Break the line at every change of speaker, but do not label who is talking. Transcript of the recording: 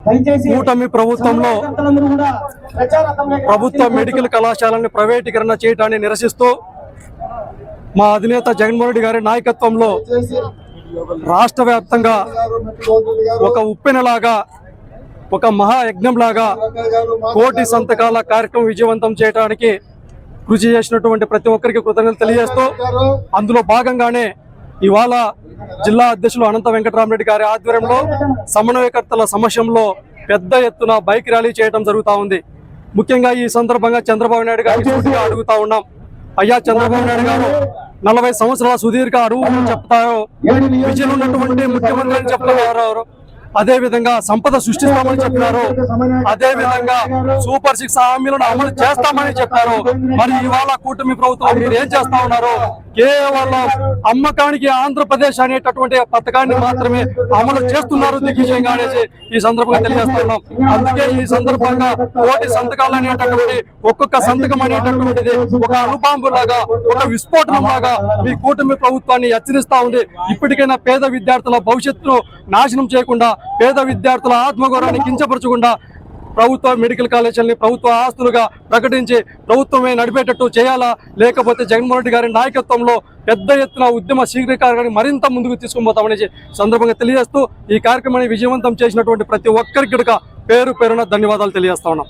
కూటమి ప్రభుత్వంలో ప్రభుత్వ మెడికల్ కళాశాలని ప్రైవేటీకరణ చేయడాన్ని నిరసిస్తూ మా అధినేత జగన్మోహన్ రెడ్డి గారి నాయకత్వంలో రాష్ట్ర వ్యాప్తంగా ఒక ఉప్పెనలాగా ఒక మహాయజ్ఞంలాగా కోటి సంతకాల కార్యక్రమం విజయవంతం చేయడానికి కృషి చేసినటువంటి ప్రతి ఒక్కరికి కృతజ్ఞతలు తెలియజేస్తూ అందులో భాగంగానే ఇవాళ జిల్లా అధ్యక్షులు అనంత వెంకటరామరెడ్డి గారి ఆధ్వర్యంలో సమన్వయకర్తల సమక్షంలో పెద్ద ఎత్తున బైక్ ర్యాలీ చేయడం జరుగుతా ఉంది. ముఖ్యంగా ఈ సందర్భంగా చంద్రబాబు నాయుడు గారికి అడుగుతా ఉన్నాం. అయ్యా చంద్రబాబు నాయుడు గారు నలభై సంవత్సరాల సుదీర్ఘ అరువు చెప్తారో? విజయం ఉన్నటువంటి ముఖ్యమంత్రి అని చెప్తున్నారు అదే విధంగా సంపద సృష్టిస్తామని చెప్పినారు? అదే విధంగా సూపర్ సిక్స్ హామీలను అమలు చేస్తామని చెప్పారు? మరి ఇవాళ కూటమి ప్రభుత్వం మీరు ఏం చేస్తా ఉన్నారు? కేవలం అమ్మకానికి ఆంధ్రప్రదేశ్ అనేటటువంటి పథకాన్ని మాత్రమే అమలు చేస్తున్నారు దిగ్విజయంగా అనేసి ఈ సందర్భంగా తెలియజేస్తున్నాం. అందుకే ఈ సందర్భంగా కోటి సంతకాలు అనేటటువంటి ఒక్కొక్క సంతకం అనేటటువంటిది ఒక అణుబాంబు లాగా ఒక విస్ఫోటనం లాగా మీ కూటమి ప్రభుత్వాన్ని హెచ్చరిస్తా ఉంది. ఇప్పటికైనా పేద విద్యార్థుల భవిష్యత్తును నాశనం చేయకుండా పేద విద్యార్థుల ఆత్మగౌరవాన్ని కించపరచకుండా ప్రభుత్వ మెడికల్ కాలేజీలని ప్రభుత్వ ఆస్తులుగా ప్రకటించి ప్రభుత్వమే నడిపేటట్టు చేయాలా? లేకపోతే జగన్మోహన్ రెడ్డి గారి నాయకత్వంలో పెద్ద ఎత్తున ఉద్యమ శీఘ్రకార్యాన్ని మరింత ముందుకు తీసుకుపోతామని సందర్భంగా తెలియజేస్తూ ఈ కార్యక్రమాన్ని విజయవంతం చేసినటువంటి ప్రతి ఒక్కరికి పేరు పేరున ధన్యవాదాలు తెలియజేస్తా ఉన్నాం.